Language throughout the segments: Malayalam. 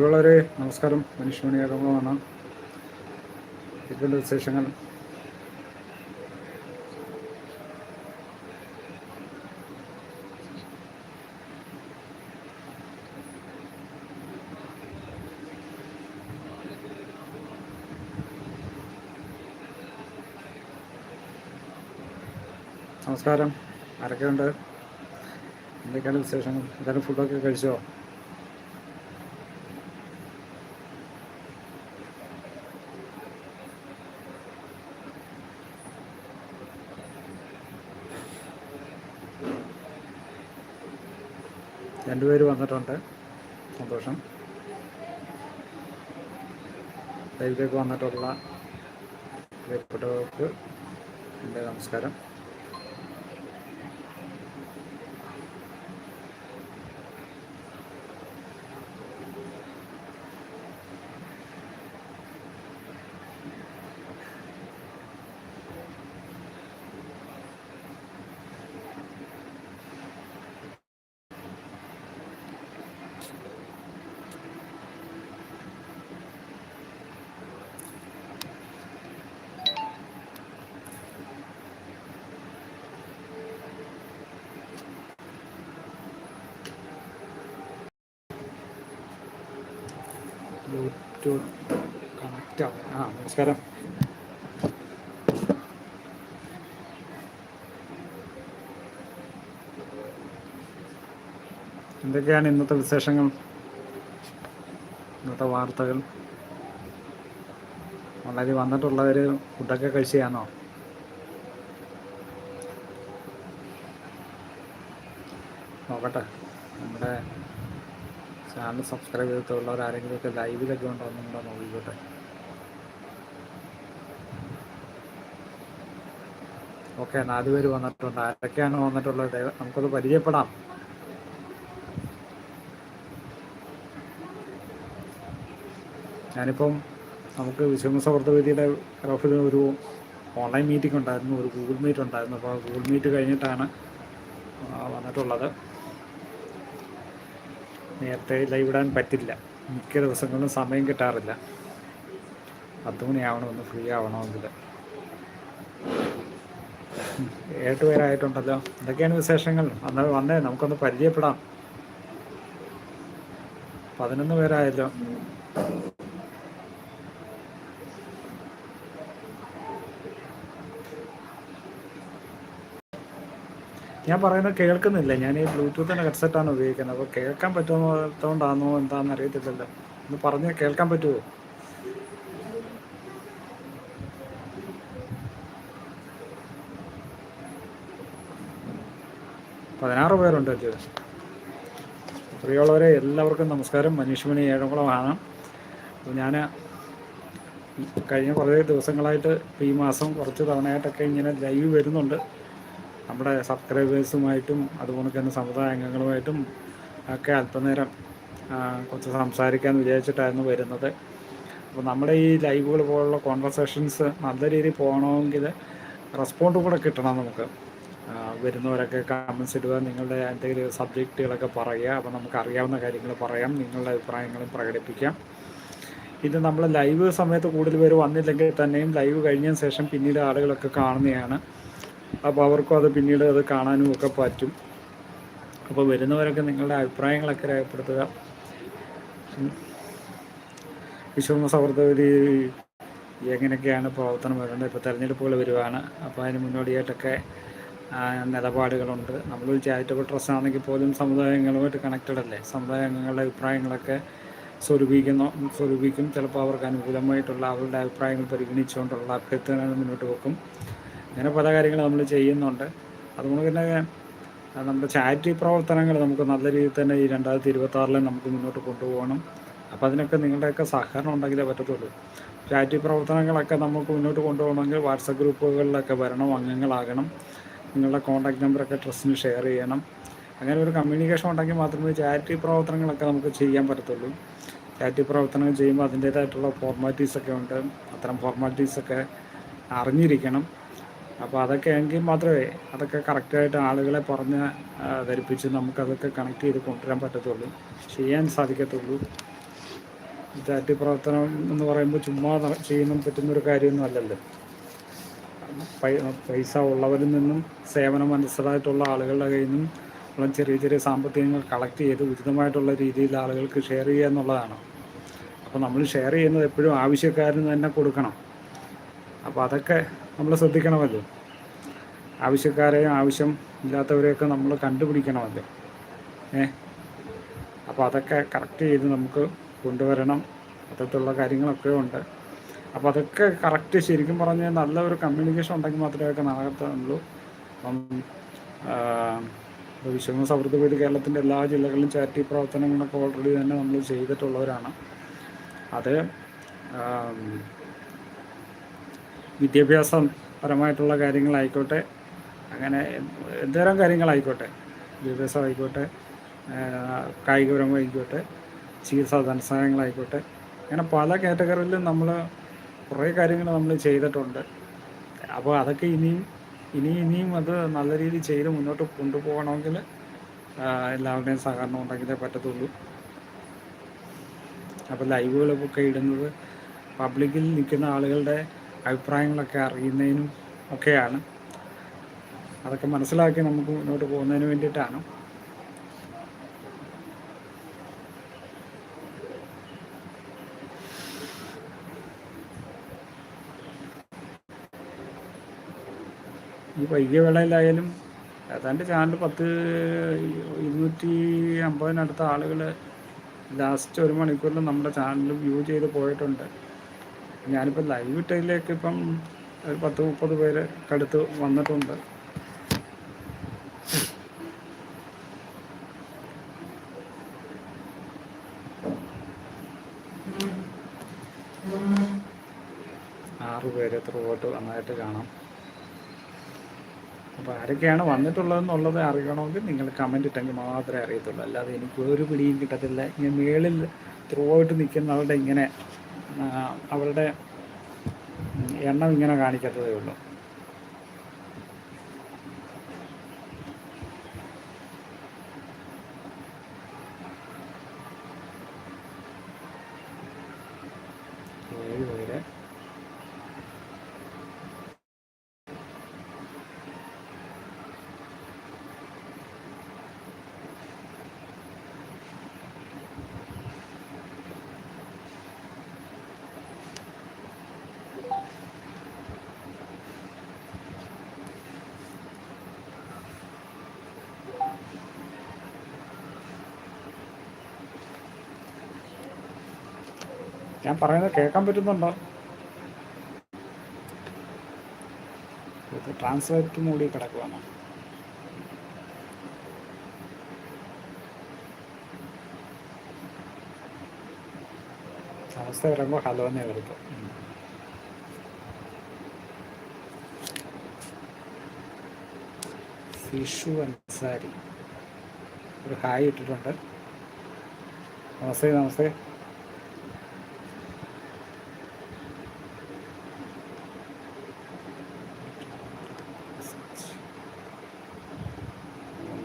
പ്രിയമുള്ളവരെ നമസ്കാരം. മനുഷ്യമണി ഏകമാണ് ഇതുകൊണ്ട് വിശേഷങ്ങൾ. നമസ്കാരം. ആരൊക്കെയുണ്ട്? എന്തൊക്കെയാണ് വിശേഷങ്ങൾ? എന്തായാലും ഫുഡൊക്കെ കഴിച്ചോ? രണ്ടുപേര് വന്നിട്ടുണ്ട്. സന്തോഷം. ലൈവിലേക്ക് വന്നിട്ടുള്ള പ്രിയപ്പെട്ടവർക്ക് എന്റെ നമസ്കാരം. ബ്ലൂടൂത്ത് കണക്റ്റ് ആ. നമസ്കാരം. എന്തൊക്കെയാണ് ഇന്നത്തെ വിശേഷങ്ങൾ? ഇന്നത്തെ വാർത്തകൾ? വളരെ വന്നിട്ടുള്ളവർ ഫുഡൊക്കെ കഴിച്ചാണോ നോക്കട്ടെ നമ്മുടെ ചാനൽ സബ്സ്ക്രൈബ് ചെയ്തിട്ടുള്ളവർ ആരെങ്കിലുമൊക്കെ ലൈവിലൊക്കെ ഉണ്ടോ എന്നുണ്ടോ നോക്കിക്കോട്ടെ. ഓക്കെ നാല് പേര് വന്നിട്ടുണ്ട്. ആരൊക്കെയാണ് വന്നിട്ടുള്ളത്? നമുക്കത് പരിചയപ്പെടാം. ഞാനിപ്പം നമുക്ക് വിശ്വസമൃദ്ധ വേദിയുടെ തരഫിൽ ഒരു ഓൺലൈൻ മീറ്റിംഗ് ഉണ്ടായിരുന്നു ഒരു ഗൂഗിൾ മീറ്റ് ഉണ്ടായിരുന്നു. അപ്പോൾ ഗൂഗിൾ മീറ്റ് കഴിഞ്ഞിട്ടാണ് വന്നിട്ടുള്ളത്. നേരത്തെ ലൈവ് ഇടാൻ പറ്റില്ല. മിക്ക ദിവസങ്ങളിലും സമയം കിട്ടാറില്ല. പത്ത് മണിയാവണമെന്ന് ഫ്രീ ആവണമെങ്കിൽ. ഏട്ട് പേരായിട്ടുണ്ടല്ലോ എന്തൊക്കെയാണ് വിശേഷങ്ങൾ? അന്ന് വന്നേ നമുക്കൊന്ന് പരിചയപ്പെടാം. പതിനൊന്ന് പേരായല്ലോ. ഞാൻ പറയുന്നത് കേൾക്കുന്നില്ല. ഞാൻ ഈ ബ്ലൂടൂത്തിന്റെ ഹെഡ്സെറ്റാണ് ഉപയോഗിക്കുന്നത്. അപ്പോൾ കേൾക്കാൻ പറ്റുന്നതുകൊണ്ടാണോ എന്താണെന്ന് അറിയത്തില്ലല്ലോ. ഒന്ന് പറഞ്ഞ് കേൾക്കാൻ പറ്റുമോ പതിനാറ് പേരുണ്ട് പ്രിയമുള്ളവരെ എല്ലാവർക്കും നമസ്കാരം. മനീഷ്മണി ഏഴംകുളമാണ്. അപ്പോൾ ഞാൻ കഴിഞ്ഞ കുറേ ദിവസങ്ങളായിട്ട് ഈ മാസം കുറച്ച് തവണയായിട്ടൊക്കെ ഇങ്ങനെ ലൈവ് വരുന്നുണ്ട്. നമ്മുടെ സബ്സ്ക്രൈബേഴ്സുമായിട്ടും അതുപോലെ തന്നെ സമുദായ അംഗങ്ങളുമായിട്ടും ഒക്കെ അല്പനേരം കുറച്ച് സംസാരിക്കാൻ വിചാരിച്ചിട്ടായിരുന്നു വരുന്നത്. അപ്പോൾ നമ്മുടെ ഈ ലൈവുകൾ പോലുള്ള കോൺവെർസേഷൻസ് നല്ല രീതിയിൽ പോകണമെങ്കിൽ റെസ്പോണ്ട് കൂടെ കിട്ടണം നമുക്ക്. വരുന്നവരൊക്കെ കമൻസ് ഇടുക നിങ്ങളുടെ എന്തെങ്കിലും സബ്ജക്റ്റുകളൊക്കെ പറയുക അപ്പോൾ നമുക്ക് അറിയാവുന്ന കാര്യങ്ങൾ പറയാം നിങ്ങളുടെ അഭിപ്രായങ്ങളും പ്രകടിപ്പിക്കാം. ഇത് നമ്മൾ ലൈവ് സമയത്ത് കൂടുതൽ പേര് വന്നില്ലെങ്കിൽ തന്നെയും ലൈവ് കഴിഞ്ഞതിന് ശേഷം പിന്നീട് ആളുകളൊക്കെ കാണുന്നതാണ്. അപ്പോൾ അവർക്കും അത് പിന്നീട് അത് കാണാനും ഒക്കെ പറ്റും. അപ്പോൾ വരുന്നവരൊക്കെ നിങ്ങളുടെ അഭിപ്രായങ്ങളൊക്കെ രേഖപ്പെടുത്തുക. വിശ്വമ സൗഹൃദവരി എങ്ങനെയൊക്കെയാണ് പ്രവർത്തനം വരുന്നത്? ഇപ്പോൾ തെരഞ്ഞെടുപ്പുകൾ വരുവാണ്. അപ്പോൾ അതിന് മുന്നോടിയായിട്ടൊക്കെ നിലപാടുകളുണ്ട്. നമ്മൾ ചാരിറ്റബിൾ ട്രസ്റ്റ് ആണെങ്കിൽ പോലും സമുദായങ്ങളുമായിട്ട് കണക്റ്റഡ് അല്ലേ? സമുദായ അംഗങ്ങളുടെ അഭിപ്രായങ്ങളൊക്കെ സ്വരൂപിക്കുന്നു സ്വരൂപിക്കും. ചിലപ്പോൾ അവർക്ക് അനുകൂലമായിട്ടുള്ള അവരുടെ അഭിപ്രായങ്ങൾ പരിഗണിച്ചുകൊണ്ടുള്ള അഭ്യർത്ഥന മുന്നോട്ട് വെക്കും. അങ്ങനെ പല കാര്യങ്ങളും നമ്മൾ ചെയ്യുന്നുണ്ട്. അതുകൊണ്ട് തന്നെ നമ്മുടെ ചാരിറ്റി പ്രവർത്തനങ്ങൾ നമുക്ക് നല്ല രീതിയിൽ തന്നെ ഈ രണ്ടായിരത്തി ഇരുപത്തി നമുക്ക് മുന്നോട്ട് കൊണ്ടുപോകണം. അപ്പോൾ അതിനൊക്കെ നിങ്ങളുടെയൊക്കെ സഹകരണം ഉണ്ടെങ്കിലേ പറ്റത്തുള്ളൂ. ചാരിറ്റി പ്രവർത്തനങ്ങളൊക്കെ നമുക്ക് മുന്നോട്ട് കൊണ്ടുപോകണമെങ്കിൽ വാട്സപ്പ് ഗ്രൂപ്പുകളിലൊക്കെ വരണം അംഗങ്ങളാകണം. നിങ്ങളുടെ കോൺടാക്ട് നമ്പറൊക്കെ ട്രസ്റ്റിന് ഷെയർ ചെയ്യണം. അങ്ങനെ ഒരു കമ്മ്യൂണിക്കേഷൻ ഉണ്ടെങ്കിൽ മാത്രമേ ചാരിറ്റി പ്രവർത്തനങ്ങളൊക്കെ നമുക്ക് ചെയ്യാൻ പറ്റത്തുള്ളൂ. ചാരിറ്റി പ്രവർത്തനങ്ങൾ ചെയ്യുമ്പോൾ അതിന്റേതായിട്ടുള്ള ഫോർമാലിറ്റീസൊക്കെ ഉണ്ട്. അത്തരം ഫോർമാലിറ്റീസൊക്കെ അറിഞ്ഞിരിക്കണം. അപ്പോൾ അതൊക്കെ എങ്കിൽ മാത്രമേ അതൊക്കെ കറക്റ്റായിട്ട് ആളുകളെ പറഞ്ഞ് ധരിപ്പിച്ച് നമുക്കതൊക്കെ കണക്ട് ചെയ്ത് കൊണ്ടുവരാൻ പറ്റത്തുള്ളൂ ചെയ്യാൻ സാധിക്കത്തുള്ളൂ. ചാറ്റി പ്രവർത്തനം എന്ന് പറയുമ്പോൾ ചുമ്മാ ചെയ്യുന്ന പറ്റുന്നൊരു കാര്യമൊന്നും അല്ലല്ലോ. പൈസ ഉള്ളവരിൽ നിന്നും സേവനം മനസ്സിലായിട്ടുള്ള ആളുകളുടെ കയ്യിൽ നിന്നും ഉള്ള ചെറിയ ചെറിയ സാമ്പത്തികങ്ങൾ കളക്ട് ചെയ്ത് ഉചിതമായിട്ടുള്ള രീതിയിൽ ആളുകൾക്ക് ഷെയർ ചെയ്യുക എന്നുള്ളതാണ്. അപ്പോൾ നമ്മൾ ഷെയർ ചെയ്യുന്നത് എപ്പോഴും ആവശ്യക്കാരന് തന്നെ കൊടുക്കണം. അപ്പോൾ അതൊക്കെ നമ്മൾ ശ്രദ്ധിക്കണമല്ലോ? ആവശ്യക്കാരെയും ആവശ്യം ഇല്ലാത്തവരെയൊക്കെ നമ്മൾ കണ്ടുപിടിക്കണമല്ലോ? ഏ? അപ്പോൾ അതൊക്കെ കറക്റ്റ് ചെയ്ത് നമുക്ക് കൊണ്ടുവരണം. അത്തരത്തിലുള്ള കാര്യങ്ങളൊക്കെ ഉണ്ട്. അപ്പോൾ അതൊക്കെ കറക്റ്റ് ശരിക്കും പറഞ്ഞാൽ നല്ല ഒരു കമ്മ്യൂണിക്കേഷൻ ഉണ്ടെങ്കിൽ മാത്രമേ ഒക്കെ നടത്തുള്ളൂ അപ്പം വിശ്വങ്ങൾ സൗഹൃദ വീട് കേരളത്തിന്റെ എല്ലാ ജില്ലകളിലും ചാരിറ്റി പ്രവർത്തനങ്ങളൊക്കെ ഓൾറെഡി തന്നെ നമ്മൾ ചെയ്തിട്ടുള്ളവരാണ്. അത് വിദ്യാഭ്യാസം പരമായിട്ടുള്ള കാര്യങ്ങളായിക്കോട്ടെ. അങ്ങനെ എന്തോരം കാര്യങ്ങളായിക്കോട്ടെ. വിദ്യാഭ്യാസം ആയിക്കോട്ടെ കായികപരമായിക്കോട്ടെ ചികിത്സാ ധനസഹായങ്ങളായിക്കോട്ടെ. അങ്ങനെ പല കാറ്റഗറിയിലും നമ്മൾ കുറേ കാര്യങ്ങൾ നമ്മൾ ചെയ്തിട്ടുണ്ട്. അപ്പോൾ അതൊക്കെ ഇനിയും ഇനി ഇനിയും അത് നല്ല രീതിയിൽ ചെയ്ത് മുന്നോട്ട് കൊണ്ടുപോകണമെങ്കിൽ എല്ലാവരുടെയും സഹകരണം ഉണ്ടെങ്കിലേ പറ്റത്തുള്ളൂ. അപ്പോൾ ലൈവുകളൊക്കെ ഇടുന്നത് പബ്ലിക്കിൽ നിൽക്കുന്ന ആളുകളുടെ അഭിപ്രായങ്ങളൊക്കെ അറിയുന്നതിനും ഒക്കെയാണ്. അതൊക്കെ മനസ്സിലാക്കി നമുക്ക് മുന്നോട്ട് പോകുന്നതിന് വേണ്ടിയിട്ടാണ്. ഈ വൈകിയ വേളയിലായാലും ഏതാണ്ട് ചാനൽ പത്ത് ഇരുന്നൂറ്റി അമ്പതിനടുത്ത ആളുകൾ ലാസ്റ്റ് ഒരു മണിക്കൂറിൽ നമ്മുടെ ചാനൽ വ്യൂ ചെയ്ത് പോയിട്ടുണ്ട്. ഞാനിപ്പോൾ ലൈവ് ഇട്ടതിലേക്ക് ഇപ്പം ഒരു പത്ത് മുപ്പത് പേര് കടുത്ത് വന്നിട്ടുണ്ട്. ആറ് പേര് ത്രൂ ഔട്ട് നന്നായിട്ട് കാണാം. അപ്പോൾ ആരൊക്കെയാണ് വന്നിട്ടുള്ളതെന്നുള്ളത് അറിയണമെങ്കിൽ നിങ്ങൾ കമന്റ് ഇട്ടെങ്കിൽ മാത്രമേ അറിയത്തുള്ളൂ. അല്ലാതെ എനിക്ക് ഒരു പിടിയും കിട്ടത്തില്ല. ഇങ്ങനെ മേളിൽ ത്രൂ ഔട്ട് നിൽക്കുന്നവരുടെ ഇങ്ങനെ അവരുടെ എണ്ണം ഇങ്ങനെ കാണിക്കത്തതേ ഉള്ളൂ ഏഴ് പേര് ഞാൻ പറയുന്നത് കേൾക്കാൻ പറ്റുന്നുണ്ടോ? ഇത് ട്രാൻസ്ലേറ്റ് മൂടി കിടക്കുവാണ്. അവസ്ഥ വരുമ്പോൾ ഹലോ എന്നേ വരുത്തു ഫിഷു അൻസാരി. ഒരു ഹായ് ഇട്ടിട്ടുണ്ട്. നമസ്തേ നമസ്തേ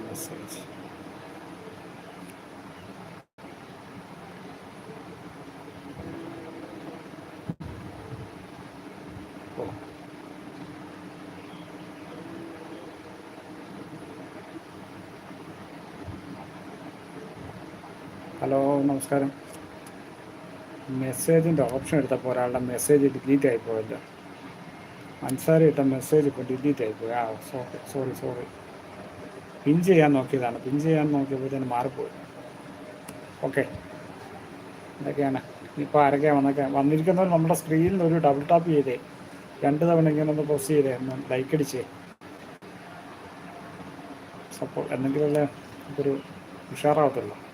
മെസ്സേജ് ഓ ഹലോ നമസ്കാരം. മെസ്സേജിന്റെ ഓപ്ഷൻ എടുത്തപ്പോൾ ഒരാളുടെ മെസ്സേജ് ഡിലീറ്റ് ആയിപ്പോയല്ലോ അൻസാരി ഇട്ട മെസ്സേജ് ഇപ്പോൾ ഡിലീറ്റ് ആയിപ്പോയി ആ സോറി സോറി സോറി. പിൻ ചെയ്യാൻ നോക്കിയതാണ്. പിൻ ചെയ്യാൻ നോക്കിയപ്പോൾ തന്നെ മാറിപ്പോയി. ഓക്കെ. എന്തൊക്കെയാണ് ഇപ്പോൾ ആരൊക്കെയാണ് വന്നൊക്കെ? വന്നിരിക്കുന്നവർ നമ്മുടെ സ്ക്രീനിൽ ഒരു ഡബിൾ ടാപ്പ് ചെയ്തേ. രണ്ട് തവണ ഇങ്ങനെ ഒന്ന് പ്രസ് ചെയ്തേ. ഒന്ന് ലൈക്ക് അടിച്ചേ. സപ്പോർട്ട് എന്തെങ്കിലുമല്ലേ? ഒരു ഉഷാറാവത്തുള്ളൂ.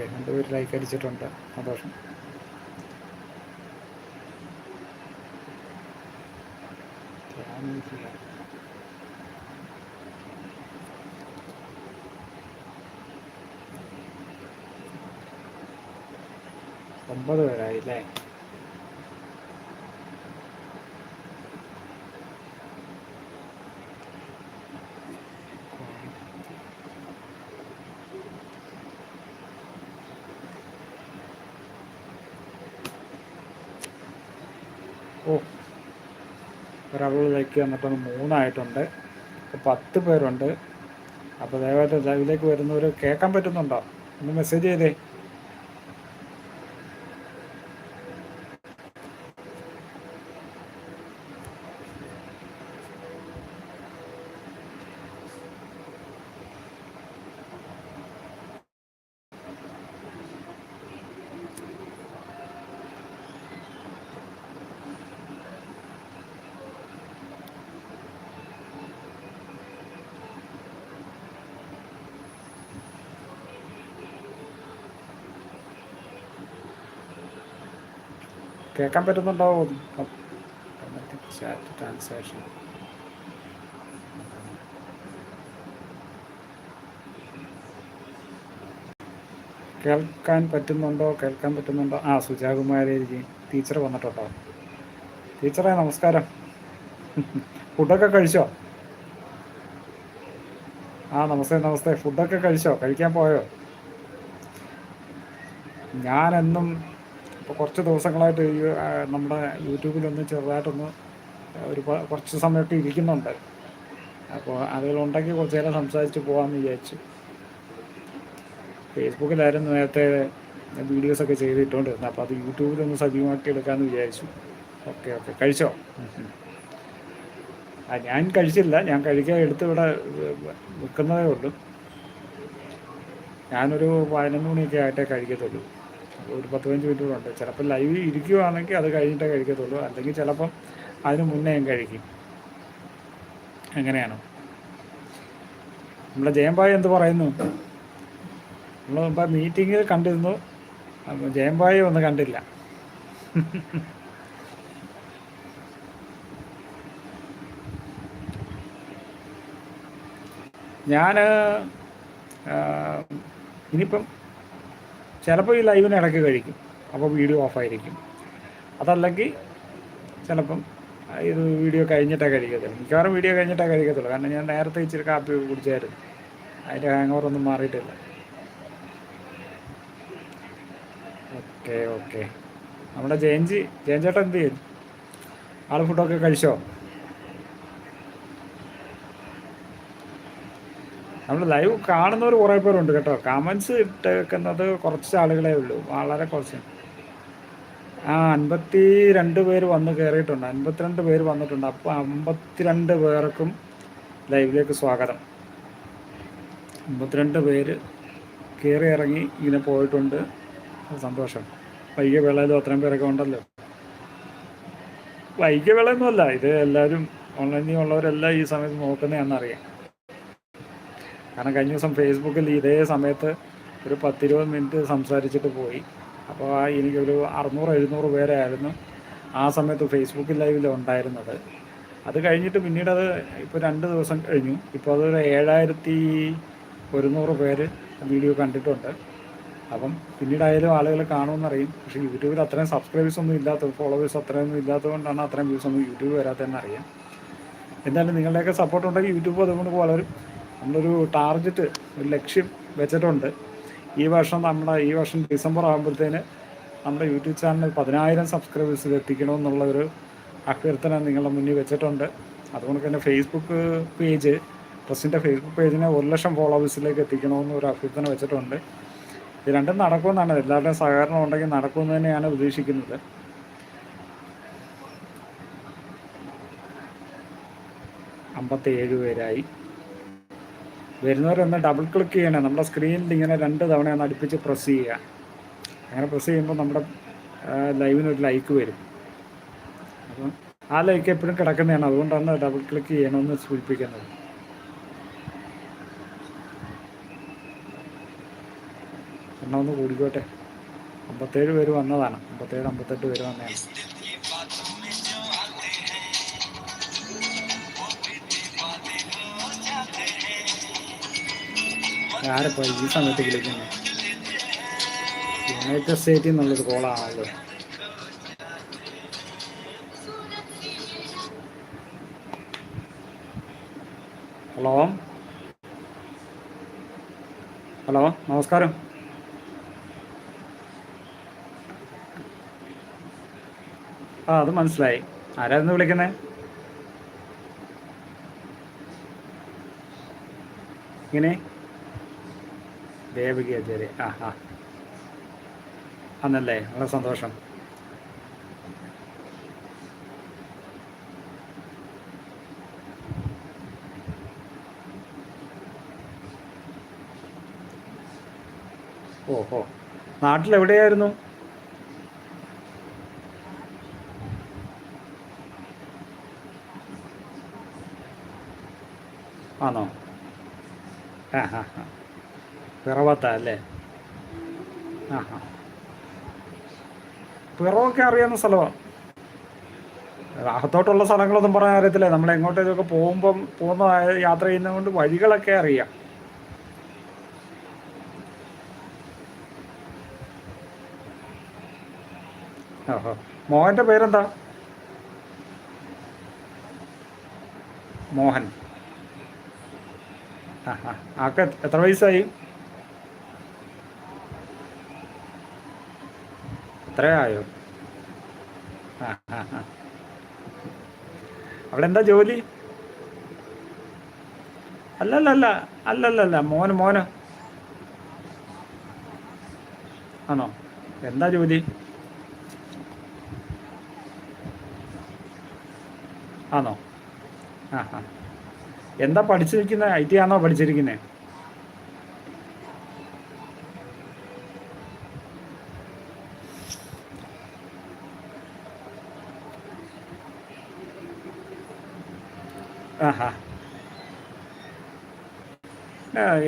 ഓക്കെ എന്റെ പേര് ലൈക്ക് അടിച്ചിട്ടുണ്ട്. സന്തോഷം. ഒമ്പത് പേരായില്ലേ ഒരാളിലേക്ക് വന്നിട്ട് മൂന്നായിട്ടുണ്ട്. ഇപ്പോൾ പത്ത് പേരുണ്ട്. അപ്പോൾ ദയവായിട്ട് ലൈവിലേക്ക് വരുന്നവർ കേൾക്കാൻ പറ്റുന്നുണ്ടോ? ഒന്ന് മെസ്സേജ് ചെയ്തേ. കേൾക്കാൻ പറ്റുന്നുണ്ടാവും. ട്രാൻസാക്ഷൻ കേൾക്കാൻ പറ്റുന്നുണ്ടോ? കേൾക്കാൻ പറ്റുന്നുണ്ടോ? ആ സുജാകുമാരി ടീച്ചർ വന്നിട്ടുണ്ടോ? ടീച്ചറെ നമസ്കാരം. ഫുഡൊക്കെ കഴിച്ചോ? ആ നമസ്തേ നമസ്തേ. ഫുഡൊക്കെ കഴിച്ചോ? കഴിക്കാൻ പോയോ? ഞാനെന്നും ഇപ്പോൾ കുറച്ച് ദിവസങ്ങളായിട്ട് ഈ നമ്മുടെ യൂട്യൂബിലൊന്ന് ചെറുതായിട്ടൊന്ന് ഒരു കുറച്ച് സമയമൊക്കെ ഇരിക്കുന്നുണ്ട്. അപ്പോൾ അതിലുണ്ടെങ്കിൽ കുറച്ച് നേരം സംസാരിച്ച് പോകാമെന്ന് വിചാരിച്ചു. ഫേസ്ബുക്കിലായിരുന്നു നേരത്തെ വീഡിയോസൊക്കെ ചെയ്തിട്ടുണ്ടിരുന്നത് അപ്പോൾ അത് യൂട്യൂബിലൊന്ന് സജീവമാക്കി എടുക്കാമെന്ന് വിചാരിച്ചു. Okay okay. കഴിച്ചോ? ആ ഞാൻ കഴിച്ചില്ല. ഞാൻ കഴിക്കാൻ എടുത്ത് ഇവിടെ വെക്കുന്നതേ ഉള്ളൂ. ഞാനൊരു പതിനൊന്ന് മണിയൊക്കെ ആയിട്ടേ കഴിക്കത്തുള്ളൂ. ഒരു പത്ത് പതിനഞ്ച് മിനിറ്റ് കൂടെ ഉണ്ട്. ചിലപ്പോൾ ലൈവ് ഇരിക്കുവാണെങ്കിൽ അത് കഴിഞ്ഞിട്ടേ കഴിക്കത്തുള്ളൂ. അല്ലെങ്കിൽ ചിലപ്പം അതിന് മുന്നേ ഞാൻ കഴിക്കും. എങ്ങനെയാണ് നമ്മളെ ജയമ്പായി എന്ത് പറയുന്നു? നമ്മൾ മീറ്റിങ്ങിൽ കണ്ടിരുന്നു. ജയമ്പായി ഒന്നും കണ്ടില്ല. ഞാൻ ഇനിയിപ്പം ചിലപ്പോൾ ഈ ലൈവിന് ഇടയ്ക്ക് കഴിക്കും. അപ്പോൾ വീഡിയോ ഓഫായിരിക്കും. അതല്ലെങ്കിൽ ചിലപ്പം ഇത് വീഡിയോ കഴിഞ്ഞിട്ടേ കഴിക്കത്തുള്ളൂ. മിക്കവാറും വീഡിയോ കഴിഞ്ഞിട്ടേ കഴിക്കത്തുള്ളൂ. കാരണം ഞാൻ നേരത്തെ ഇച്ചിരി കാപ്പി കുടിച്ചായിരുന്നു. അതിന്റെ ഹാങ് ഓവറൊന്നും മാറിയിട്ടില്ല. Okay okay. നമ്മുടെ ജയൻജി ജയഞ്ചേട്ടൻ എന്ത് ചെയ്യും ആൾ ഫുഡൊക്കെ കഴിച്ചോ? നമ്മൾ ലൈവ് കാണുന്നവർ കുറേ പേരുണ്ട് കേട്ടോ. കമൻസ് ഇട്ടേക്കുന്നത് കുറച്ച് ആളുകളേ ഉള്ളൂ. വളരെ കുറച്ച്. ആ അൻപത്തി രണ്ട് പേര് വന്ന് കയറിയിട്ടുണ്ട് അൻപത്തിരണ്ട് പേര് വന്നിട്ടുണ്ട്. അപ്പോൾ അമ്പത്തിരണ്ട് പേർക്കും ലൈവിലേക്ക് സ്വാഗതം. അമ്പത്തിരണ്ട് പേര് കയറി ഇറങ്ങി ഇങ്ങനെ പോയിട്ടുണ്ട്. സന്തോഷം. വൈകിയ വേളയിലും അത്രയും പേരൊക്കെ ഉണ്ടല്ലോ. വൈകിയ ഇത് എല്ലാവരും ഓൺലൈനിൽ ഉള്ളവരെല്ലാം ഈ സമയത്ത് നോക്കുന്നതാണെന്നറിയാം. കാരണം കഴിഞ്ഞ ദിവസം ഫേസ്ബുക്കിൽ ഇതേ സമയത്ത് ഒരു പത്തിരുപത് മിനിറ്റ് സംസാരിച്ചിട്ട് പോയി. അപ്പോൾ എനിക്കൊരു അറുന്നൂറ് എഴുന്നൂറ് പേരായിരുന്നു ആ സമയത്ത് ഫേസ്ബുക്ക് ലൈവിൽ ഉണ്ടായിരുന്നത്. അത് കഴിഞ്ഞിട്ട് പിന്നീട് അത് ഇപ്പോൾ രണ്ട് ദിവസം കഴിഞ്ഞു. ഇപ്പോൾ അതൊരു ഏഴായിരത്തി ഒരുന്നൂറ് പേര് വീഡിയോ കണ്ടിട്ടുണ്ട്. അപ്പം പിന്നീടായാലും ആളുകൾ കാണുമെന്നറിയും. പക്ഷേ യൂട്യൂബിൽ അത്രയും സബ്സ്ക്രൈബേഴ്സ് ഒന്നും ഇല്ലാത്ത ഫോളോവേഴ്സ് അത്രയൊന്നും ഇല്ലാത്തതുകൊണ്ടാണ് അത്രയും വ്യൂസ് ഒന്നും യൂട്യൂബ് വരാത്തതെന്ന് അറിയാം എന്തായാലും നിങ്ങളുടെയൊക്കെ സപ്പോർട്ട് ഉണ്ടെങ്കിൽ യൂട്യൂബ് അതുകൊണ്ട് വളരും നമ്മളൊരു ടാർഗറ്റ് ഒരു ലക്ഷ്യം വെച്ചിട്ടുണ്ട്. ഈ വർഷം നമ്മുടെ ഈ വർഷം ഡിസംബർ ആകുമ്പോഴത്തേന് നമ്മുടെ യൂട്യൂബ് ചാനൽ പതിനായിരം സബ്സ്ക്രൈബേഴ്സിൽ എത്തിക്കണമെന്നുള്ള ഒരു അഭ്യർത്ഥന നിങ്ങളുടെ മുന്നിൽ വെച്ചിട്ടുണ്ട്. അതുകൊണ്ട് തന്നെ ഫേസ്ബുക്ക് പേജ് ട്രസ്റ്റിന്റെ ഫേസ്ബുക്ക് പേജിനെ ഒരു ലക്ഷം ഫോളോവേഴ്സിലേക്ക് എത്തിക്കണമെന്ന് ഒരു അഭ്യർത്ഥന വെച്ചിട്ടുണ്ട്. ഇത് രണ്ടും നടക്കുമെന്നാണ് എല്ലാവരുടെയും സഹകരണം ഉണ്ടെങ്കിൽ നടക്കുമെന്ന് തന്നെയാണ് പ്രതീക്ഷിക്കുന്നത് അമ്പത്തി ഏഴ് പേരായി. വരുന്നവരൊന്ന് ഡബിൾ ക്ലിക്ക് ചെയ്യണേ. നമ്മുടെ സ്ക്രീനിൽ ഇങ്ങനെ രണ്ട് തവണ ഒന്ന് അടുപ്പിച്ച് പ്രസ് ചെയ്യുക. അങ്ങനെ പ്രസ് ചെയ്യുമ്പോൾ നമ്മുടെ ലൈവിനൊരു ലൈക്ക് വരും. അപ്പം ആ ലൈക്ക് എപ്പോഴും കിടക്കുന്നതാണ്. അതുകൊണ്ടാണ് ഡബിൾ ക്ലിക്ക് ചെയ്യണമെന്ന് സൂചിപ്പിക്കുന്നത്. എണ്ണം ഒന്ന് കൂടിക്കോട്ടെ. അമ്പത്തേഴ് പേര് വന്നതാണ്. അമ്പത്തേഴ് അമ്പത്തെട്ട് പേര് വന്നതാണ്. ആരപ്പോ ഈ സമയത്ത് വിളിക്കുന്നു യുണൈറ്റഡ് സ്റ്റേറ്റിൽ നിന്നുള്ളൊരു കോളാണല്ലോ ഹലോ? ഹലോ നമസ്കാരം. ആ അത് മനസ്സിലായി. ആരായിരുന്നു വിളിക്കുന്നത് ഇങ്ങനെ? ദേവകി ആചാര്യ ആ ആ. അന്നല്ലേ? വളരെ സന്തോഷം. ഓഹോ. നാട്ടിലെവിടെയായിരുന്നു? ആണോ? ആ ഹാ ഹാ പിറവത്ത അല്ലേ ആ ഹാ പിറവൊക്കെ അറിയാവുന്ന സ്ഥലമാണ് അകത്തോട്ടുള്ള സ്ഥലങ്ങളൊന്നും പറയാൻ അറിയത്തില്ല. നമ്മൾ എങ്ങോട്ടേക്കൊക്കെ പോകുമ്പം പോകുന്ന യാത്ര ചെയ്യുന്നതുകൊണ്ട് വഴികളൊക്കെ അറിയാം. ഓഹോ മോഹന്റെ പേരെന്താ? മോഹൻ. ആ ആ എത്ര വയസ്സായി? എത്രയായോ ആ ആ ആ. അവിടെ എന്താ ജോലി? അല്ലല്ലല്ല അല്ലല്ലല്ല മോന് മോന്. ആണോ? എന്താ ജോലി? ആണോ? ആ ആ. എന്താ പഠിച്ചിരിക്കുന്നത് ഐ ടി ആണോ പഠിച്ചിരിക്കുന്നത് ആഹാ.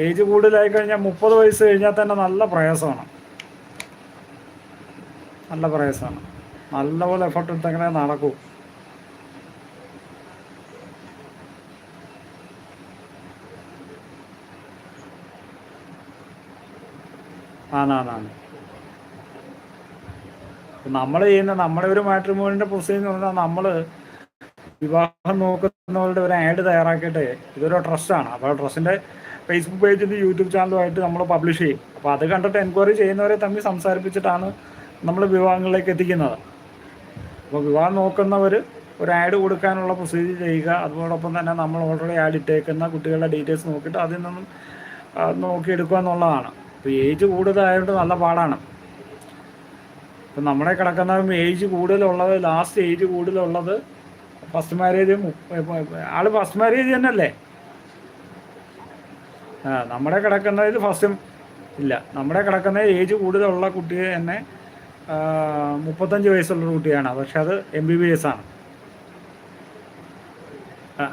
ഏജ് കൂടുതലായി കഴിഞ്ഞാൽ മുപ്പത് വയസ്സ് കഴിഞ്ഞാൽ തന്നെ നല്ല പ്രയാസമാണ്. നല്ല പ്രയാസമാണ്. നല്ലപോലെ എഫർട്ട് എടുത്തെങ്ങനെ നടക്കൂ. ആണാണാണ് നമ്മൾ ചെയ്യുന്ന നമ്മുടെ ഒരു മാട്രിമോണിന്റെ പ്രൊസീജിയർ എന്ന് പറഞ്ഞാൽ നമ്മൾ വിവാഹം നോക്കുന്നവരുടെ ഒരു ആഡ് തയ്യാറാക്കിയിട്ട് ഇതൊരു ട്രസ്റ്റാണ് അപ്പോൾ ആ ട്രസ്റ്റിന്റെ ഫേസ്ബുക്ക് പേജിൽ യൂട്യൂബ് ചാനലുമായിട്ട് നമ്മൾ പബ്ലിഷ് ചെയ്യും. അപ്പോൾ അത് കണ്ടിട്ട് എൻക്വയറി ചെയ്യുന്നവരെ തമ്മിൽ സംസാരിപ്പിച്ചിട്ടാണ് നമ്മൾ വിവാഹങ്ങളിലേക്ക് എത്തിക്കുന്നത്. അപ്പോൾ വിവാഹം നോക്കുന്നവർ ഒരു ആഡ് കൊടുക്കാനുള്ള പ്രൊസീജിയർ ചെയ്യുക അതോടൊപ്പം തന്നെ നമ്മൾ ഓൾറെഡി ആഡ് ഇട്ടേക്കുന്ന കുട്ടികളുടെ ഡീറ്റെയിൽസ് നോക്കിയിട്ട് അതിൽ നിന്നും നോക്കിയെടുക്കുക എന്നുള്ളതാണ്. ഇപ്പോൾ ഏജ് കൂടുതലായതുകൊണ്ട് നല്ല പാടാണ്. ഇപ്പം നമ്മുടെ കിടക്കുന്ന ഏജ് കൂടുതലുള്ളത് ലാസ്റ്റ് ഏജ് കൂടുതലുള്ളത് ഫസ്റ്റ് മാരേജ് ആൾ ഫസ്റ്റ് മാരേജ് തന്നെയല്ലേ? ആ നമ്മുടെ കിടക്കുന്നതിൽ ഫസ്റ്റും ഇല്ല. നമ്മുടെ കിടക്കുന്ന ഏജ് കൂടുതലുള്ള കുട്ടി തന്നെ മുപ്പത്തഞ്ച് വയസ്സുള്ള കുട്ടിയാണ്. പക്ഷെ അത് എം ബി ബി എസ് ആണ്. ആ.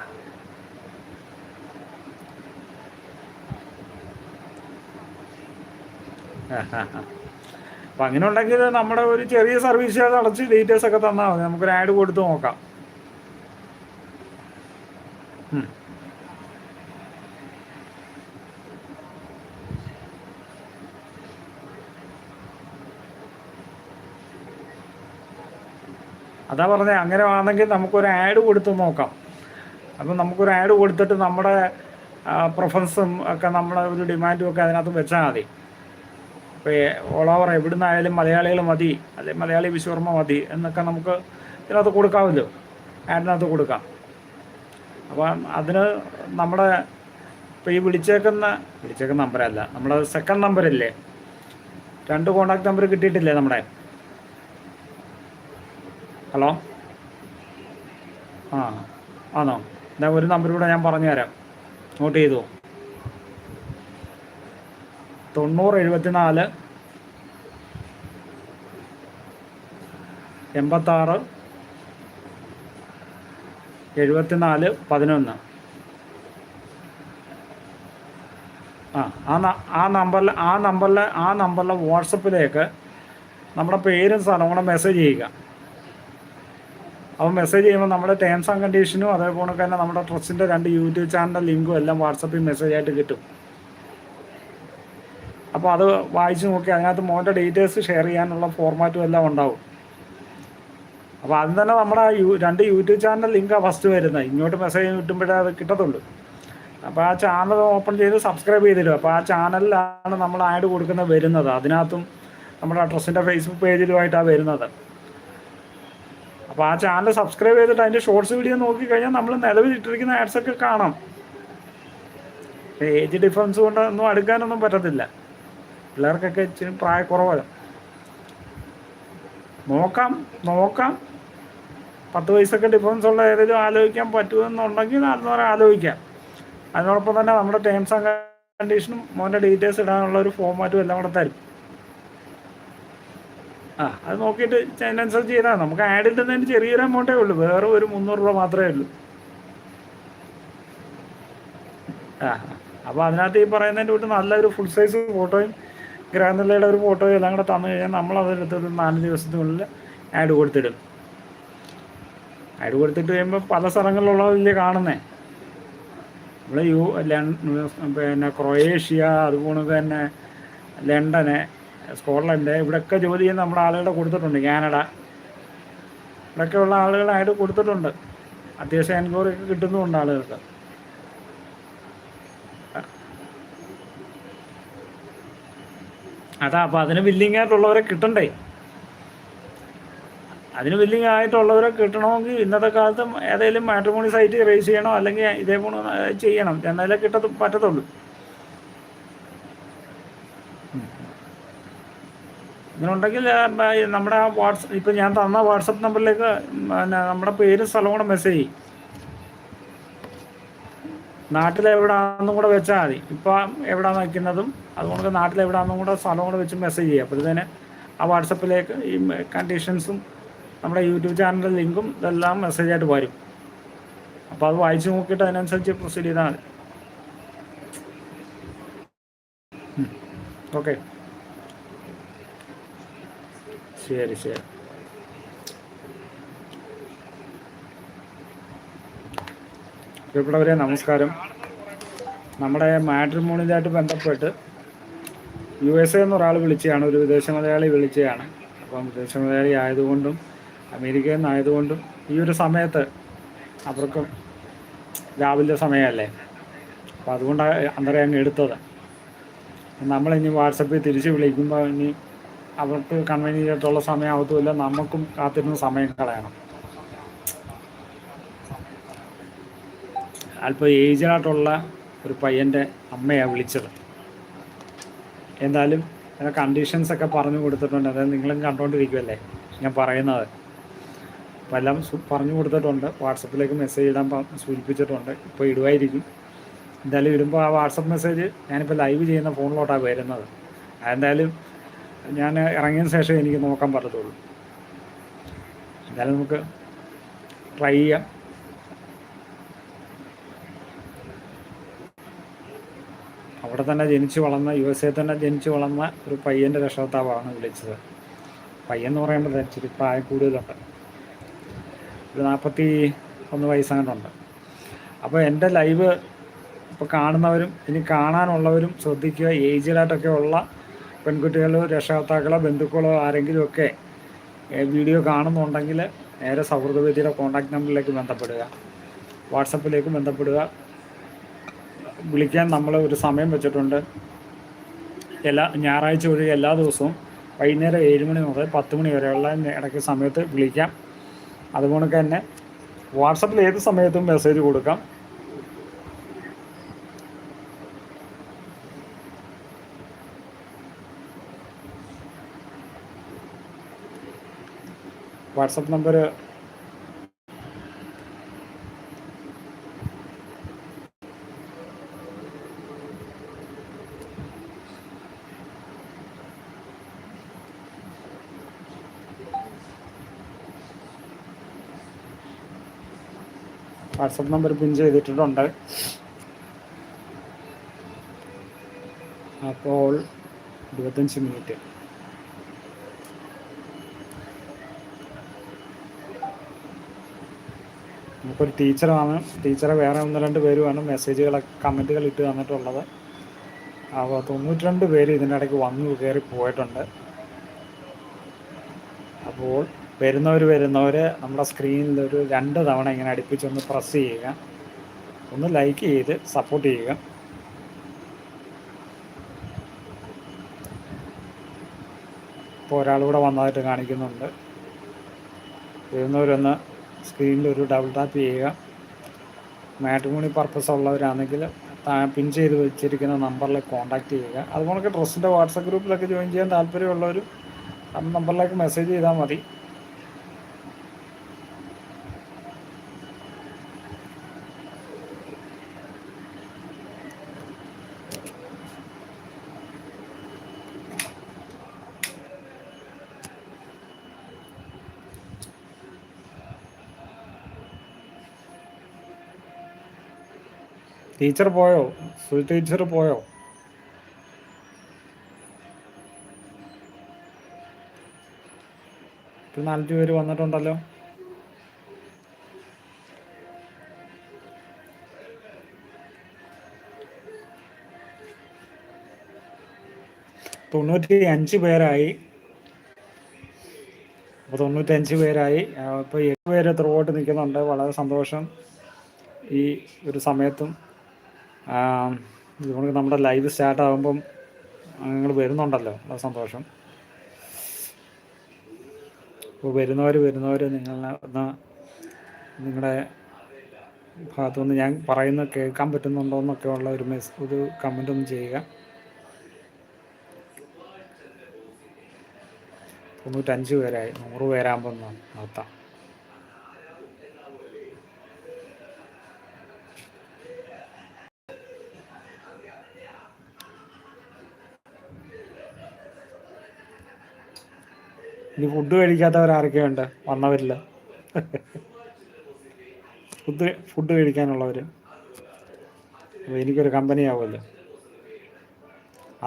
അപ്പം അങ്ങനെ ഉണ്ടെങ്കിൽ നമ്മുടെ ഒരു ചെറിയ സർവീസ് ചാർജ് അടച്ച് ഡീറ്റെയിൽസ് ഒക്കെ തന്നാൽ മതി. നമുക്കൊരു ആഡ് കൊടുത്ത് നോക്കാം. അതാ പറഞ്ഞത് അങ്ങനെ ആണെങ്കിൽ നമുക്കൊരു ആഡ് കൊടുത്ത് നോക്കാം. അപ്പം നമുക്കൊരു ആഡ് കൊടുത്തിട്ട് നമ്മുടെ പ്രൊഫൻസും ഒക്കെ നമ്മുടെ ഒരു ഡിമാൻഡും ഒക്കെ അതിനകത്ത് വെച്ചാൽ മതി. ഇപ്പോൾ ഓൾ ഓവർ എവിടുന്നായാലും മലയാളികൾ മതി അല്ലെങ്കിൽ മലയാളി വിശ്വർമ്മ മതി എന്നൊക്കെ നമുക്ക് ഇതിനകത്ത് കൊടുക്കാമല്ലോ. ആഡിനകത്ത് കൊടുക്കാം. അപ്പം അതിന് നമ്മുടെ ഇപ്പോൾ ഈ വിളിച്ചേക്കുന്ന വിളിച്ചേക്കുന്ന നമ്പറല്ല നമ്മുടെ സെക്കൻഡ് നമ്പറില്ലേ രണ്ട് കോണ്ടാക്ട് നമ്പർ കിട്ടിയിട്ടില്ലേ നമ്മുടെ? ഹലോ ആ ആണോ എന്നാൽ ഒരു നമ്പർ കൂടെ ഞാൻ പറഞ്ഞു തരാം. നോട്ട് ചെയ്തു. തൊണ്ണൂറ് എഴുപത്തിനാല് എൺപത്താറ് എഴുപത്തിനാല് പതിനൊന്ന്. ആ ആ നമ്പറിൽ ആ നമ്പറിൽ ആ നമ്പറിലെ വാട്സപ്പിലേക്ക് നമ്മുടെ പേരും സ്ഥലവും കൂടെ മെസ്സേജ് ചെയ്യുക. അപ്പോൾ മെസ്സേജ് ചെയ്യുമ്പോൾ നമ്മുടെ ടേംസ് ആൻഡ് കണ്ടീഷനും അതേപോലെ തന്നെ നമ്മുടെ ട്രസ്റ്റിന്റെ രണ്ട് യൂട്യൂബ് ചാനലിന്റെ ലിങ്കും എല്ലാം വാട്സപ്പിൽ മെസ്സേജ് ആയിട്ട് കിട്ടും. അപ്പോൾ അത് വായിച്ച് നോക്കി അതിനകത്ത് മോന്റെ ഡീറ്റെയിൽസ് ഷെയർ ചെയ്യാനുള്ള ഫോർമാറ്റും എല്ലാം ഉണ്ടാവും. അപ്പോൾ ആദ്യം തന്നെ നമ്മുടെ യൂ രണ്ട് യൂട്യൂബ് ചാനൽ ലിങ്കാണ് ഫസ്റ്റ് വരുന്നത്. ഇങ്ങോട്ട് മെസ്സേജ് കിട്ടുമ്പോഴേ അത് കിട്ടത്തുള്ളൂ. അപ്പോൾ ആ ചാനൽ ഓപ്പൺ ചെയ്ത് സബ്സ്ക്രൈബ് ചെയ്തിടും അപ്പോൾ ആ ചാനലിലാണ് നമ്മൾ ആഡ് കൊടുക്കുന്നത് വരുന്നത്. അതിനകത്തും നമ്മുടെ ഡ്രസ്സിന്റെ ഫേസ്ബുക്ക് പേജിലുമായിട്ടാണ് വരുന്നത്. അപ്പോൾ ആ ചാനൽ സബ്സ്ക്രൈബ് ചെയ്തിട്ട് അതിന്റെ ഷോർട്സ് വീഡിയോ നോക്കി കഴിഞ്ഞാൽ നമ്മൾ നിലവിൽ ഇട്ടിരിക്കുന്ന ആഡ്സൊക്കെ കാണാം. ഏജ് ഡിഫറൻസ് കൊണ്ട് ഒന്നും അടുക്കാനൊന്നും പറ്റത്തില്ല. പിള്ളേർക്കൊക്കെ ഇച്ചിരി പ്രായക്കുറവാണ് നോക്കാം നോക്കാം. പത്ത് വയസ്സൊക്കെ ഡിഫറൻസ് ഉള്ള ഏതെങ്കിലും ആലോചിക്കാൻ പറ്റുമെന്നുണ്ടെങ്കിൽ അതൊന്നും ആലോചിക്കാം. അതിനോടൊപ്പം തന്നെ നമ്മുടെ ടേംസ് ആൻഡ് കണ്ടീഷനും മോന്റെ ഡീറ്റെയിൽസ് ഇടാനുള്ള ഒരു ഫോമാറ്റും എല്ലാം കൂടെ തരും. ആ അത് നോക്കിയിട്ട് അതിനനുസരിച്ച് ചെയ്താൽ നമുക്ക് ആഡ് ഇടുന്നതിന് ചെറിയൊരു എമൗണ്ടേ ഉള്ളൂ. വേറെ ഒരു മുന്നൂറ് രൂപ മാത്രമേ ഉള്ളൂ. ആ അപ്പോൾ അതിനകത്ത് ഈ പറയുന്നതിന്റെ കൂട്ട് നല്ലൊരു ഫുൾ സൈസ് ഫോട്ടോയും ഗ്രാൻഡലയുടെ ഒരു ഫോട്ടോ എല്ലാം കൂടെ തന്നു കഴിഞ്ഞാൽ നമ്മൾ അതെടുത്ത് ഒരു നാല് ദിവസത്തിനുള്ളിൽ ആഡ് കൊടുത്തിടും. ആഡ് കൊടുത്തിട്ട് കഴിയുമ്പോൾ പല സ്ഥലങ്ങളിലുള്ളതില്ലേ കാണുന്നേ. ഇവിടെ യു പിന്നെ ക്രൊയേഷ്യ അതുപോലെ തന്നെ ലണ്ടന് സ്കോട്ട്ലൻഡ് ഇവിടെയൊക്കെ ജോലി ചെയ്യുന്ന നമ്മുടെ ആളുകളെ കൊടുത്തിട്ടുണ്ട് കാനഡ. ഇവിടെയൊക്കെ ഉള്ള ആളുകളായിട്ട് കൊടുത്തിട്ടുണ്ട്. അത്യാവശ്യം എൻക്വയറി ഒക്കെ കിട്ടുന്നുമുണ്ട് ആളുകൾക്ക്. അതാ അപ്പൊ അതിന് ബില്ലിംഗ് ആയിട്ടുള്ളവരെ കിട്ടണ്ടേ? അതിന് ബില്ലിംഗ് ആയിട്ടുള്ളവരെ കിട്ടണമെങ്കിൽ ഇന്നത്തെ കാലത്ത് ഏതെങ്കിലും മാട്രിമോണി സൈറ്റ് റേസ് ചെയ്യണം അല്ലെങ്കിൽ ഇതേപോലെ ചെയ്യണം. എന്നാലേ കിട്ട പറ്റത്തുള്ളൂ. ഇങ്ങനെയുണ്ടെങ്കിൽ നമ്മുടെ ആ വാട്സപ്പ് ഇപ്പം ഞാൻ തന്ന വാട്സപ്പ് നമ്പറിലേക്ക് പിന്നെ നമ്മുടെ പേര് സ്ഥലവും കൂടെ മെസ്സേജ് ചെയ്യും. നാട്ടിലെവിടാന്നും കൂടെ വെച്ചാൽ മതി. ഇപ്പം എവിടാ നിൽക്കുന്നതും അതുകൊണ്ട് നാട്ടിലെവിടാന്നും കൂടെ സ്ഥലം കൂടെ വെച്ച് മെസ്സേജ് ചെയ്യുക അപ്പോഴത്തേന് ആ വാട്സപ്പിലേക്ക് ഈ കണ്ടീഷൻസും നമ്മുടെ യൂട്യൂബ് ചാനലിന്റെ ലിങ്കും ഇതെല്ലാം മെസ്സേജായിട്ട് വരും. അപ്പോൾ അത് വായിച്ചു നോക്കിയിട്ട് അതിനനുസരിച്ച് പ്രൊസീഡ് ചെയ്താൽ മതി. ഓക്കെ ശരി ശരി. പ്രിയപ്പെട്ടവരെ നമസ്കാരം. നമ്മുടെ മാട്രിമോണിയിലായിട്ട് ബന്ധപ്പെട്ട് യു എസ് എ എന്നൊരാൾ വിളിച്ചതാണ് ഒരു വിദേശ മലയാളി വിളിച്ചതാണ് അപ്പം വിദേശ മലയാളി ആയതുകൊണ്ടും അമേരിക്കയിൽ നിന്നായതുകൊണ്ടും ഈ ഒരു സമയത്ത് അവർക്കും രാവിലെ സമയമല്ലേ? അപ്പം അതുകൊണ്ടാണ് അന്നേരം അങ്ങ് എടുത്തത്. നമ്മളിനി വാട്സപ്പിൽ തിരിച്ച് വിളിക്കുമ്പോൾ ഇനി അവർക്ക് കൺവീനിയന്റ് ആയിട്ടുള്ള സമയമാവത്തുമില്ല നമുക്കും കാത്തിരുന്ന സമയം കളയണം. അല്പം ഏജായിട്ടുള്ള ഒരു പയ്യന്റെ അമ്മയാണ് വിളിച്ചത്. എന്തായാലും അതിന്റെ കണ്ടീഷൻസ് ഒക്കെ പറഞ്ഞു കൊടുത്തിട്ടുണ്ട്. അതായത് നിങ്ങളും കണ്ടുകൊണ്ടിരിക്കുമല്ലേ ഞാൻ പറയുന്നത്. അപ്പോൾ എല്ലാം പറഞ്ഞു കൊടുത്തിട്ടുണ്ട്. വാട്സപ്പിലേക്ക് മെസ്സേജ് ഇടാൻ സൂചിപ്പിച്ചിട്ടുണ്ട്. ഇപ്പോൾ ഇടുമായിരിക്കും എന്തായാലും ഇടുമ്പോൾ ആ വാട്സപ്പ് മെസ്സേജ് ഞാനിപ്പോൾ ലൈവ് ചെയ്യുന്ന ഫോണിലോട്ടാണ് വരുന്നത്. അതെന്തായാലും ഞാൻ ഇറങ്ങിയ ശേഷം എനിക്ക് നോക്കാൻ പറ്റത്തുള്ളൂ. എന്തായാലും നമുക്ക് ട്രൈ ചെയ്യാം. അവിടെ തന്നെ ജനിച്ചു വളർന്ന യു എസ് എ തന്നെ ജനിച്ചു വളർന്ന ഒരു പയ്യന്റെ രക്ഷകർത്താവാണ് വിളിച്ചത്. പയ്യൻ എന്ന് പറയുമ്പോൾ ഇച്ചിരി പ്രായം കൂടുതലുണ്ട്. ഒരു നാൽപ്പത്തി ഒന്ന് വയസ്സങ്ങനുണ്ട് അപ്പോൾ എന്റെ ലൈവ് ഇപ്പോൾ കാണുന്നവരും ഇനി കാണാനുള്ളവരും ശ്രദ്ധിക്കുക. ഏജിലായിട്ടൊക്കെ ഉള്ള പെൺകുട്ടികളോ രക്ഷകർത്താക്കളോ ബന്ധുക്കളോ ആരെങ്കിലുമൊക്കെ വീഡിയോ കാണുന്നുണ്ടെങ്കിൽ നേരെ സൗഹൃദവേദിയുടെ കോൺടാക്ട് നമ്പറിലേക്ക് ബന്ധപ്പെടുക. വാട്സപ്പിലേക്ക് ബന്ധപ്പെടുക. വിളിക്കാൻ നമ്മൾ ഒരു സമയം വെച്ചിട്ടുണ്ട്. എല്ലാ ഞായറാഴ്ച ഒഴികെ എല്ലാ ദിവസവും വൈകുന്നേരം ഏഴ് മണി മുതൽ പത്ത് മണി വരെയുള്ള ഇടയ്ക്ക് സമയത്ത് വിളിക്കാം. അതുപോലെ തന്നെ വാട്സപ്പിൽ ഏത് സമയത്തും മെസ്സേജ് കൊടുക്കാം. WhatsApp number WhatsApp number pin ചെയ്തിട്ടുണ്ട്. അപ്പോൾ ഇരുപത്തഞ്ച് മിനിറ്റ്. നമുക്കൊരു ടീച്ചറാണ്. ടീച്ചറെ വേറെ ഒന്ന് രണ്ട് പേരുമാണ് മെസ്സേജുകൾ കമന്റുകൾ ഇട്ട് തന്നിട്ടുള്ളത്. അപ്പോൾ തൊണ്ണൂറ്റി രണ്ട് പേര് ഇതിന്റെ ഇടയ്ക്ക് വന്നു കയറി പോയിട്ടുണ്ട്. അപ്പോൾ വരുന്നവർ വരുന്നവർ നമ്മുടെ സ്ക്രീനിൽ ഒരു രണ്ട് തവണ ഇങ്ങനെ അടുപ്പിച്ചൊന്ന് പ്രസ് ചെയ്യുക. ഒന്ന് ലൈക്ക് ചെയ്ത് സപ്പോർട്ട് ചെയ്യുക. ഇപ്പോൾ ഒരാളൂടെ വന്നതായിട്ട് കാണിക്കുന്നുണ്ട്. വരുന്നവരൊന്ന് സ്ക്രീനിൽ ഒരു ഡബിൾ ടാപ്പ് ചെയ്യുക. മാട്രിമോണി പർപ്പസ് ഉള്ളവരാണെങ്കിൽ പിൻ ചെയ്ത് വെച്ചിരിക്കുന്ന നമ്പറിൽ കോൺടാക്റ്റ് ചെയ്യുക. അതുപോലെ ഡ്രസ്സിന്റെ വാട്സപ്പ് ഗ്രൂപ്പിലൊക്കെ ജോയിൻ ചെയ്യാൻ താല്പര്യമുള്ളവർ നമ്പറിലേക്ക് മെസ്സേജ് ചെയ്താൽ മതി. ടീച്ചർ പോയോ? സുൽ ടീച്ചർ പോയോ? ഇപ്പം നാലഞ്ച് പേര് വന്നിട്ടുണ്ടല്ലോ. തൊണ്ണൂറ്റി അഞ്ച് പേരായി. അപ്പോൾ തൊണ്ണൂറ്റഞ്ച് പേരായി. ഇപ്പോൾ എട്ട് പേര് ത്രൂഔട്ട് നിൽക്കുന്നുണ്ട്. വളരെ സന്തോഷം ഈ ഒരു സമയത്തും. ഇതുകൊണ്ട് നമ്മുടെ ലൈവ് സ്റ്റാർട്ട് ആകുമ്പം നിങ്ങൾ വരുന്നുണ്ടല്ലോ. വളരെ സന്തോഷം. അപ്പോൾ വരുന്നവർ വരുന്നവർ നിങ്ങളെ ഒന്ന് നിങ്ങളുടെ ഭാഗത്തുനിന്ന് ഞാൻ പറയുന്ന കേൾക്കാൻ പറ്റുന്നുണ്ടോ എന്നൊക്കെ ഉള്ള ഒരു മെസ് ഒരു കമന്റ് ഒന്ന് ചെയ്യുക. തൊണ്ണൂറ്റഞ്ച് പേരായി. നൂറ് പേരാകുമ്പോൾ നിർത്താം ഇനി ഫുഡ് കഴിക്കാത്തവർ ആരൊക്കെയുണ്ട് വന്നവരില്ല. ഫുഡ് ഫുഡ് കഴിക്കാനുള്ളവർ എനിക്കൊരു കമ്പനി ആവുമല്ലോ.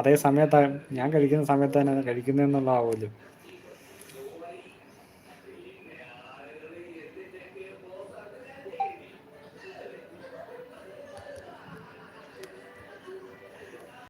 അതേ സമയത്താണ് ഞാൻ കഴിക്കുന്ന സമയത്ത് തന്നെ കഴിക്കുന്നതെന്നുള്ള ആവുമല്ലോ